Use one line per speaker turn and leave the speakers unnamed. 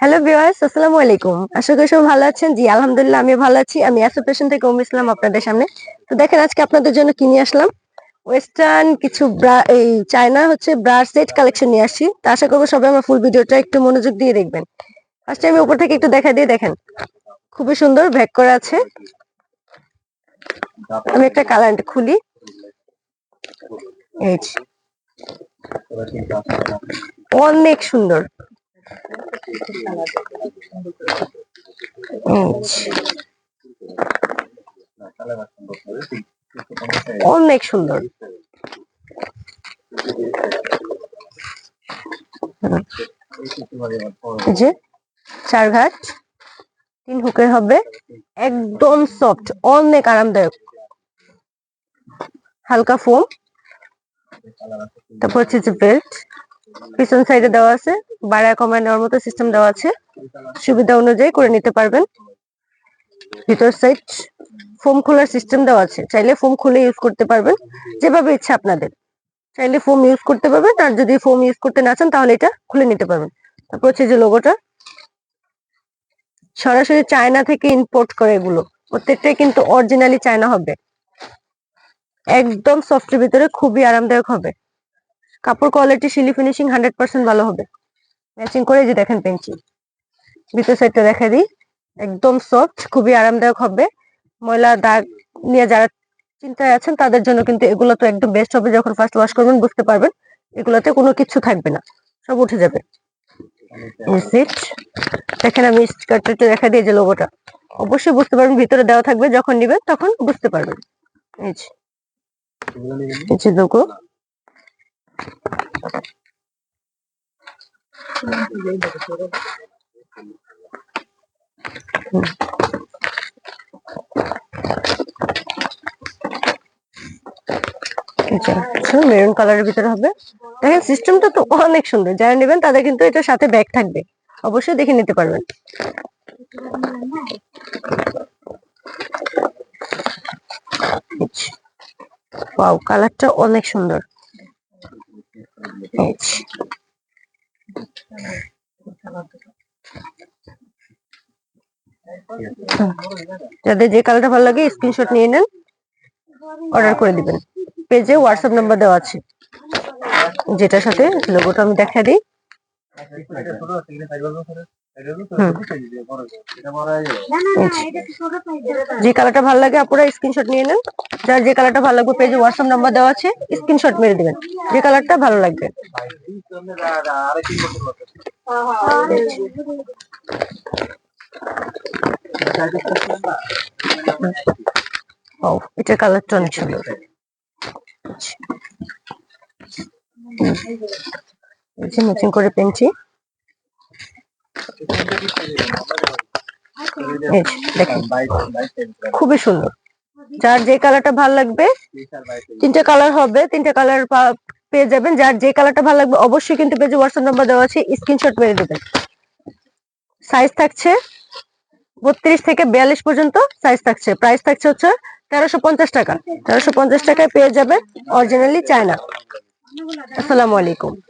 Hello viewers আসসালামু আলাইকুম। আশা করি সবাই ভালো আছেন। জি, আলহামদুলিল্লাহ আমি ভালো আছি। আমি অ্যাসোসিয়েশন থেকে উম ইসলাম আপনাদের সামনে। তো দেখেন, আজকে আপনাদের জন্য কি নিয়ে আসলাম? ওয়েস্টার্ন কিছু ব্রা এই চায়না হচ্ছে ব্রা সেট কালেকশন নিয়ে আসছি। তো আশা করব সবাই আমার ফুল ভিডিওটা একটু মনোযোগ দিয়ে দেখবেন। ফার্স্টে আমি উপর থেকে একটু দেখা দিয়ে দেখেন। খুবই সুন্দর ভ্যাক করা আছে। আমি একটা কালার খুলি। অনেক সুন্দর। অনেক সুন্দর। যে চার ঘাট তিন হুকের হবে। একদম সফট অনেক আরামদায়ক। হালকা ফোম তারপর হচ্ছে যে বেল্ট পিছন সাইডে দেওয়া আছে। বাড়ায় কমায় নেওয়ার মতো সিস্টেম দেওয়া আছে। সুবিধা অনুযায়ী করে নিতে পারবেন। ভিতর সাইড ফোম খোলার সিস্টেম দেওয়া আছে। চাইলে ফোম খুলে ইউজ করতে পারবেন। যেভাবে ইচ্ছা আপনাদের। চাইলে ফোম ইউজ করতে পারবেন। আর যদি ফোম ইউজ করতে না চান, তাহলে এটা খুলে নিতে পারবেন। তারপর হচ্ছে যে লোগোটা সরাসরি চায়না থেকে ইম্পোর্ট করে এগুলো। প্রত্যেকটাই কিন্তু অরিজিনালি চায়না হবে। একদম সফটের ভিতরে খুবই আরামদায়ক হবে। কাপড় কোয়ালিটি শিলি ফিনিশিং হান্ড্রেড পার্সেন্ট ভালো হবে। ম্যাচিং করে যে দেখেন পেন্সি ভিতর সাইডটা দেখা দিই। একদম সফট খুবই আরামদায়ক হবে। ময়লা দাগ নিয়ে যারা চিন্তায় আছেন, তাদের জন্য কিন্তু এগুলো তো একদম বেস্ট হবে যখন ফার্স্ট ওয়াশ করবেন, বুঝতে পারবেন। এগুলোতে কোনো কিছু থাকবে না। সব উঠে যাবে। দেখেন আমি স্কার্টটা দেখা দিই যে লোগোটা অবশ্যই বুঝতে পারবেন, ভিতরে দেওয়া থাকবে, যখন নিবেন তখন বুঝতে পারবেন। এই যে। লোগো মেরুন কালারের ভিতরে হবে। দেখেন সিস্টেমটা তো অনেক সুন্দর। যারা নেবেন, তাদের কিন্তু এটার সাথে ব্যাগ থাকবে। অবশ্যই দেখে নিতে পারবেন। কালারটা অনেক সুন্দর। যাদের যে কালারটা ভালো লাগে স্ক্রিনশট নিয়ে নেন অর্ডার করে দিবেন। পেজে হোয়াটসঅ্যাপ নাম্বার দেওয়া আছে। যেটার সাথে লোগোটা আমি দেখা দিই। যে কালারটা ভালো লাগে আপনারা স্ক্রিনশট নিয়ে নেন। যার যে কালারটা ভালো লাগবে পেজে হোয়াটসঅ্যাপ নাম্বার দেওয়া আছে স্ক্রিনশট মেরে দিবেন। যে কালারটা ভালো লাগবে। ও এটার কালারটা অনেক সুন্দর ম্যাচিং করে পেনছি। খুবই সুন্দর। যার যে কালারটা ভালো লাগবে, তিনটে কালার হবে, তিনটে কালার পেয়ে যাবেন। যার যে কালারটা ভালো লাগবে, অবশ্যই কিন্তু পেজে হোয়াটসঅ্যাপ নাম্বার দেওয়া আছে স্ক্রিনশট মেরে দেবেন। সাইজ থাকছে বত্রিশ থেকে বিয়াল্লিশ পর্যন্ত সাইজ থাকছে। প্রাইস থাকছে হচ্ছে তেরোশো পঞ্চাশ টাকা। তেরোশো পঞ্চাশ টাকায় পেয়ে যাবেন অরিজিনালি চায়না আসসালামু আলাইকুম।